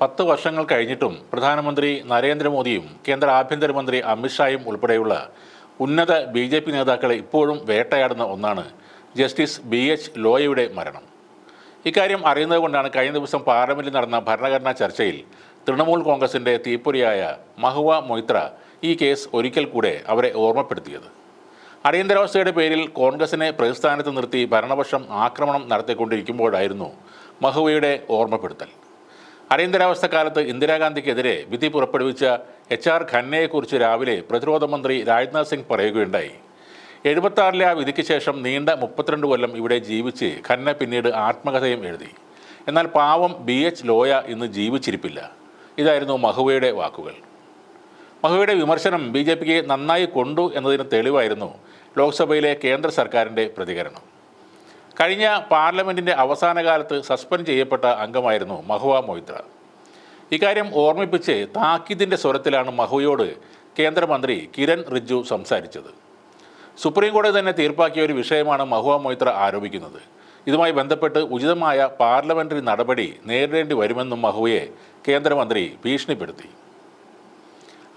പത്ത് വർഷങ്ങൾ കഴിഞ്ഞിട്ടും പ്രധാനമന്ത്രി നരേന്ദ്രമോദിയും കേന്ദ്ര ആഭ്യന്തരമന്ത്രി അമിത്ഷായും ഉൾപ്പെടെയുള്ള ഉന്നത ബി ജെ പി നേതാക്കളെ ഇപ്പോഴും വേട്ടയാടുന്ന ഒന്നാണ് ജസ്റ്റിസ് ബി എച്ച് ലോയയുടെ മരണം. ഇക്കാര്യം അറിയുന്നത് കൊണ്ടാണ് കഴിഞ്ഞ ദിവസം പാർലമെന്റിൽ നടന്ന ഭരണഘടനാ ചർച്ചയിൽ തൃണമൂൽ കോൺഗ്രസിന്റെ തീപ്പൊരിയായ മഹുവ മൊയ്ത്ര ഈ കേസ് ഒരിക്കൽ കൂടെ അവരെ ഓർമ്മപ്പെടുത്തിയത്. അടിയന്തരാവസ്ഥയുടെ പേരിൽ കോൺഗ്രസിനെ പ്രതിസ്ഥാനത്ത് നിർത്തി ഭരണപക്ഷം ആക്രമണം നടത്തിക്കൊണ്ടിരിക്കുമ്പോഴായിരുന്നു മഹുവയുടെ ഓർമ്മപ്പെടുത്തൽ. അടിയന്തരാവസ്ഥ കാലത്ത് ഇന്ദിരാഗാന്ധിക്കെതിരെ വിധി പുറപ്പെടുവിച്ച എച്ച് ആർ ഖന്നയെക്കുറിച്ച് രാവിലെ പ്രതിരോധ മന്ത്രി രാജ്നാഥ് സിംഗ് പറയുകയുണ്ടായി. എഴുപത്താറിലെ ആ വിധിക്ക് ശേഷം നീണ്ട മുപ്പത്തിരണ്ട് കൊല്ലം ഇവിടെ ജീവിച്ച് ഖന്ന പിന്നീട് ആത്മകഥയും എഴുതി. എന്നാൽ പാവം ബി എച്ച് ലോയ ഇന്ന് ജീവിച്ചിരിപ്പില്ല. ഇതായിരുന്നു മഹുവയുടെ വാക്കുകൾ. മഹുവയുടെ വിമർശനം ബി ജെ പിക്ക് നന്നായി കൊണ്ടു എന്നതിന് തെളിവായിരുന്നു ലോക്സഭയിലെ കേന്ദ്ര സർക്കാരിന്റെ പ്രതികരണം. കഴിഞ്ഞ പാർലമെന്റിന്റെ അവസാന കാലത്ത് സസ്പെൻഡ് ചെയ്യപ്പെട്ട അംഗമായിരുന്നു മഹുവ മൊയ്ത്ര. ഇക്കാര്യം ഓർമ്മിപ്പിച്ച് താക്കീതിന്റെ സ്വരത്തിലാണ് മഹുവയോട് കേന്ദ്രമന്ത്രി കിരൺ റിജ്ജു സംസാരിച്ചത്. സുപ്രീം കോടതി തന്നെ തീർപ്പാക്കിയ ഒരു വിഷയമാണ് മഹുവ മൊയ്ത്ര ആരോപിക്കുന്നത്. ഇതുമായി ബന്ധപ്പെട്ട് ഉചിതമായ പാർലമെന്ററി നടപടി നേരിടേണ്ടി വരുമെന്നും മഹുവയെ കേന്ദ്രമന്ത്രി ഭീഷണിപ്പെടുത്തി.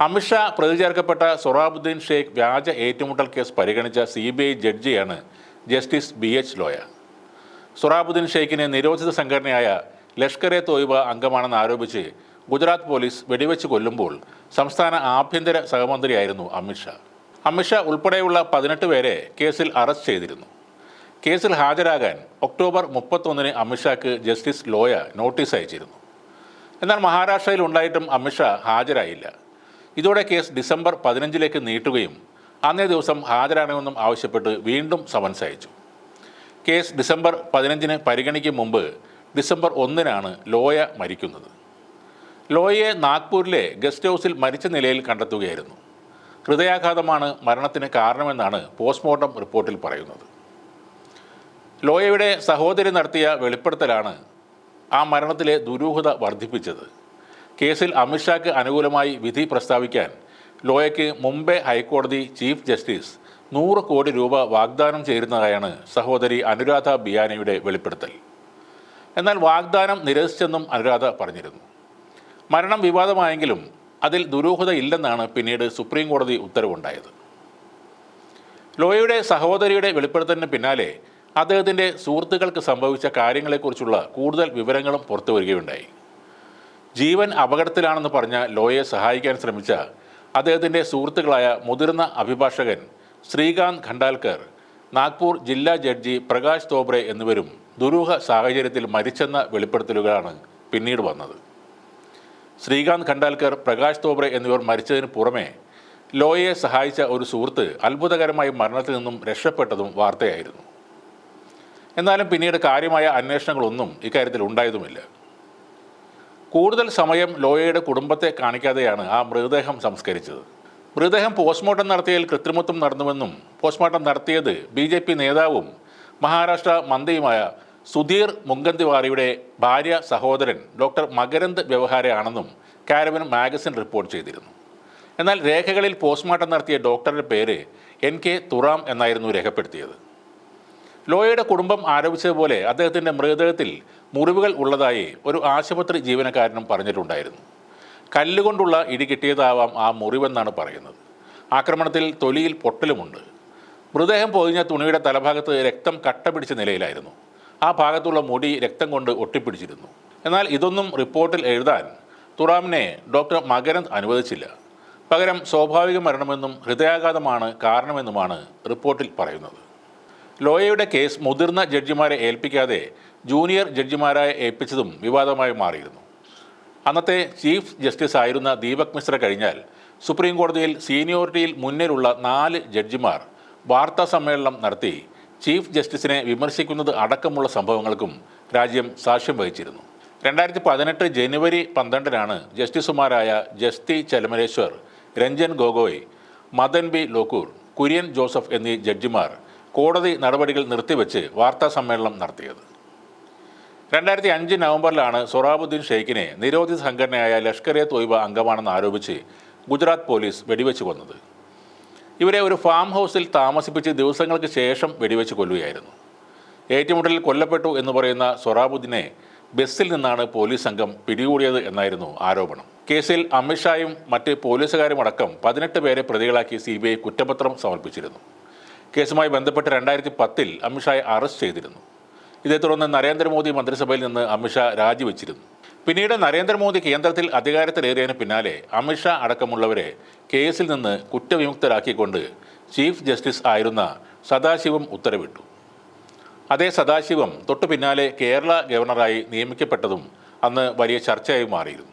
അമിത്ഷാ പ്രതി ചേർക്കപ്പെട്ട സൊറാബുദ്ദീൻ ഷെയ്ഖ് വ്യാജ ഏറ്റുമുട്ടൽ കേസ് പരിഗണിച്ച C B I ജഡ്ജിയാണ് justice B H Loya. Sohrabuddin ഷെയ്ഖിനെ നിരോധിത സംഘടനയായ ലഷ്കർ എ തോയ്ബ അംഗമാണെന്ന് ആരോപിച്ച് ഗുജറാത്ത് പോലീസ് വെടിവെച്ച് കൊല്ലുമ്പോൾ സംസ്ഥാന ആഭ്യന്തര സഹമന്ത്രിയായിരുന്നു അമിത്ഷാ അമിത്ഷാ ഉൾപ്പെടെയുള്ള പതിനെട്ട് പേരെ കേസിൽ അറസ്റ്റ് ചെയ്തിരുന്നു. കേസിൽ ഹാജരാകാൻ ഒക്ടോബർ മുപ്പത്തൊന്നിന് അമിത്ഷാക്ക് ജസ്റ്റിസ് ലോയ നോട്ടീസ് അയച്ചിരുന്നു. എന്നാൽ മഹാരാഷ്ട്രയിൽ ഉണ്ടായിട്ടും അമിത്ഷാ ഹാജരായില്ല. ഇതോടെ കേസ് ഡിസംബർ പതിനഞ്ചിലേക്ക് നീട്ടുകയും അന്നേ ദിവസം ഹാജരാകണമെന്നും ആവശ്യപ്പെട്ട് വീണ്ടും സമൻസ് അയച്ചു. കേസ് ഡിസംബർ പതിനഞ്ചിന് പരിഗണിക്കും മുമ്പ് ഡിസംബർ ഒന്നിനാണ് ലോയ മരിക്കുന്നത്. ലോയയെ നാഗ്പൂരിലെ ഗസ്റ്റ് ഹൗസിൽ മരിച്ച നിലയിൽ കണ്ടെത്തുകയായിരുന്നു. ഹൃദയാഘാതമാണ് മരണത്തിന് കാരണമെന്നാണ് പോസ്റ്റ്മോർട്ടം റിപ്പോർട്ടിൽ പറയുന്നത്. ലോയയുടെ സഹോദരി നടത്തിയ വെളിപ്പെടുത്തലാണ് ആ മരണത്തിലെ ദുരൂഹത വർദ്ധിപ്പിച്ചത്. കേസിൽ അമിത്ഷാക്ക് അനുകൂലമായി വിധി പ്രസ്താവിക്കാൻ ലോയയ്ക്ക് മുംബൈ ഹൈക്കോടതി ചീഫ് ജസ്റ്റിസ് നൂറ് കോടി രൂപ വാഗ്ദാനം ചെയ്തിരുന്നതായാണ് സഹോദരി അനുരാധ ബിയാനയുടെ വെളിപ്പെടുത്തൽ. എന്നാൽ വാഗ്ദാനം നിരസിച്ചെന്നും അനുരാധ പറഞ്ഞിരുന്നു. മരണം വിവാദമായെങ്കിലും അതിൽ ദുരൂഹത ഇല്ലെന്നാണ് പിന്നീട് സുപ്രീം കോടതി ഉത്തരവുണ്ടായത്. ലോയയുടെ സഹോദരിയുടെ വെളിപ്പെടുത്തലിന് പിന്നാലെ അദ്ദേഹത്തിന്റെ സുഹൃത്തുക്കൾക്ക് സംഭവിച്ച കാര്യങ്ങളെക്കുറിച്ചുള്ള കൂടുതൽ വിവരങ്ങളും പുറത്തു വരികയുണ്ടായി. ജീവൻ അപകടത്തിലാണെന്ന് പറഞ്ഞ ലോയയെ സഹായിക്കാൻ ശ്രമിച്ച അദ്ദേഹത്തിന്റെ സുഹൃത്തുക്കളായ മുതിർന്ന അഭിഭാഷകൻ ശ്രീകാന്ത് ഖണ്ഡാൽക്കർ നാഗ്പൂർ ജില്ലാ ജഡ്ജി പ്രകാശ് തോബ്രെ എന്നിവരും ദുരൂഹ സാഹചര്യത്തിൽ മരിച്ചെന്ന വെളിപ്പെടുത്തലുകളാണ് പിന്നീട് വന്നത്. ശ്രീകാന്ത് ഖണ്ഡാൽക്കർ പ്രകാശ് തോബ്രെ എന്നിവർ മരിച്ചതിന് പുറമെ ലോയയെ സഹായിച്ച ഒരു സുഹൃത്ത് അത്ഭുതകരമായി മരണത്തിൽ നിന്നും രക്ഷപ്പെട്ടതും വാർത്തയായിരുന്നു. എന്നാലും പിന്നീട് കാര്യമായ അന്വേഷണങ്ങളൊന്നും ഇക്കാര്യത്തിൽ ഉണ്ടായതുമില്ല. കൂടുതൽ സമയം ലോയയുടെ കുടുംബത്തെ കാണിക്കാതെയാണ് ആ മൃതദേഹം സംസ്കരിച്ചത്. മൃതദേഹം പോസ്റ്റ്മോർട്ടം നടത്തിയതിൽ കൃത്രിമത്വം നടന്നുവെന്നും പോസ്റ്റ്മോർട്ടം നടത്തിയത് ബി ജെ പി നേതാവും മഹാരാഷ്ട്ര മന്ത്രിയുമായ സുധീർ മുങ്കന്തിവാറിയുടെ ഭാര്യ സഹോദരൻ ഡോക്ടർ മകരന്ദ് വ്യവഹാരയാണെന്നും കാരവൻ മാഗസിൻ റിപ്പോർട്ട് ചെയ്തിരുന്നു. എന്നാൽ രേഖകളിൽ പോസ്റ്റ്മോർട്ടം നടത്തിയ ഡോക്ടറുടെ പേര് എൻ കെ തുറാം എന്നായിരുന്നു രേഖപ്പെടുത്തിയത്. ലോയയുടെ കുടുംബം ആരോപിച്ചതുപോലെ അദ്ദേഹത്തിന്റെ മൃതദേഹത്തിൽ മുറിവുകൾ ഉള്ളതായി ഒരു ആശുപത്രി ജീവനക്കാരനും പറഞ്ഞിട്ടുണ്ടായിരുന്നു. കല്ലുകൊണ്ടുള്ള ഇടി കിട്ടിയതാവാം ആ മുറിവെന്നാണ് പറയുന്നത്. ആക്രമണത്തിൽ തൊലിയിൽ പൊട്ടലുമുണ്ട്. മൃതദേഹം പൊതിഞ്ഞ തുണിയുടെ തലഭാഗത്ത് രക്തം കട്ട പിടിച്ച നിലയിലായിരുന്നു. ആ ഭാഗത്തുള്ള മുടി രക്തം കൊണ്ട് ഒട്ടിപ്പിടിച്ചിരുന്നു. എന്നാൽ ഇതൊന്നും റിപ്പോർട്ടിൽ എഴുതാൻ തുറാമിനെ ഡോക്ടർ മകരന്ദ് അനുവദിച്ചില്ല. പകരം സ്വാഭാവിക മരണമെന്നും ഹൃദയാഘാതമാണ് കാരണമെന്നുമാണ് റിപ്പോർട്ടിൽ പറയുന്നത്. ലോയയുടെ കേസ് മുതിർന്ന ജഡ്ജിമാരെ ഏൽപ്പിക്കാതെ ജൂനിയർ ജഡ്ജിമാരായി ഏൽപ്പിച്ചതും വിവാദമായി മാറിയിരുന്നു. അന്നത്തെ ചീഫ് ജസ്റ്റിസ് ആയിരുന്ന ദീപക് മിശ്ര കഴിഞ്ഞാൽ സുപ്രീം കോടതിയിൽ സീനിയോറിറ്റിയിൽ മുന്നിലുള്ള നാല് ജഡ്ജിമാർ വാർത്താ സമ്മേളനം നടത്തി ചീഫ് ജസ്റ്റിസിനെ വിമർശിക്കുന്നത് അടക്കമുള്ള സംഭവങ്ങൾക്കും രാജ്യം സാക്ഷ്യം വഹിച്ചിരുന്നു. രണ്ടായിരത്തി പതിനെട്ട് ജനുവരി പന്ത്രണ്ടിനാണ് ജസ്റ്റിസുമാരായ ജസ്റ്റി ചലമരേശ്വർ രഞ്ജൻ ഗൊഗോയ് മദൻ ബി ലോക്കൂർ കുര്യൻ ജോസഫ് എന്നീ ജഡ്ജിമാർ കോടതി നടപടികൾ നിർത്തിവെച്ച് വാർത്താ സമ്മേളനം നടത്തിയത്. രണ്ടായിരത്തി അഞ്ച് നവംബറിലാണ് സൊറാബുദ്ദീൻ ഷെയ്ഖിനെ നിരോധിത സംഘടനയായ ലഷ്കർ എ തൊയ്ബ അംഗമാണെന്ന് ആരോപിച്ച് ഗുജറാത്ത് പോലീസ് വെടിവെച്ച് കൊന്നത്. ഇവരെ ഒരു ഫാം ഹൗസിൽ താമസിപ്പിച്ച് ദിവസങ്ങൾക്ക് ശേഷം വെടിവെച്ച് കൊല്ലുകയായിരുന്നു. ഏറ്റുമുട്ടലിൽ കൊല്ലപ്പെട്ടു എന്ന് പറയുന്ന സൊറാബുദ്ദീനെ ബസ്സിൽ നിന്നാണ് പോലീസ് സംഘം പിടികൂടിയത് എന്നായിരുന്നു ആരോപണം. കേസിൽ അമിത്ഷായും മറ്റ് പോലീസുകാരും അടക്കം പതിനെട്ട് പേരെ പ്രതികളാക്കി സി ബി ഐ കുറ്റപത്രം സമർപ്പിച്ചിരുന്നു. കേസുമായി ബന്ധപ്പെട്ട് രണ്ടായിരത്തി പത്തിൽ അമിത്ഷായെ അറസ്റ്റ് ചെയ്തിരുന്നു. ഇതേ തുടർന്ന് നരേന്ദ്രമോദി മന്ത്രിസഭയിൽ നിന്ന് അമിത്ഷാ രാജിവെച്ചിരുന്നു. പിന്നീട് നരേന്ദ്രമോദി കേന്ദ്രത്തിൽ അധികാരത്തിലേറിയതിന് പിന്നാലെ അമിത്ഷാ അടക്കമുള്ളവരെ കേസിൽ നിന്ന് കുറ്റവിമുക്തരാക്കിക്കൊണ്ട് ചീഫ് ജസ്റ്റിസ് ആയിരുന്ന സദാശിവം ഉത്തരവിട്ടു. അതേ സദാശിവം തൊട്ടു പിന്നാലെ കേരള ഗവർണറായി നിയമിക്കപ്പെട്ടതും അന്ന് വലിയ ചർച്ചയായി മാറിയിരുന്നു.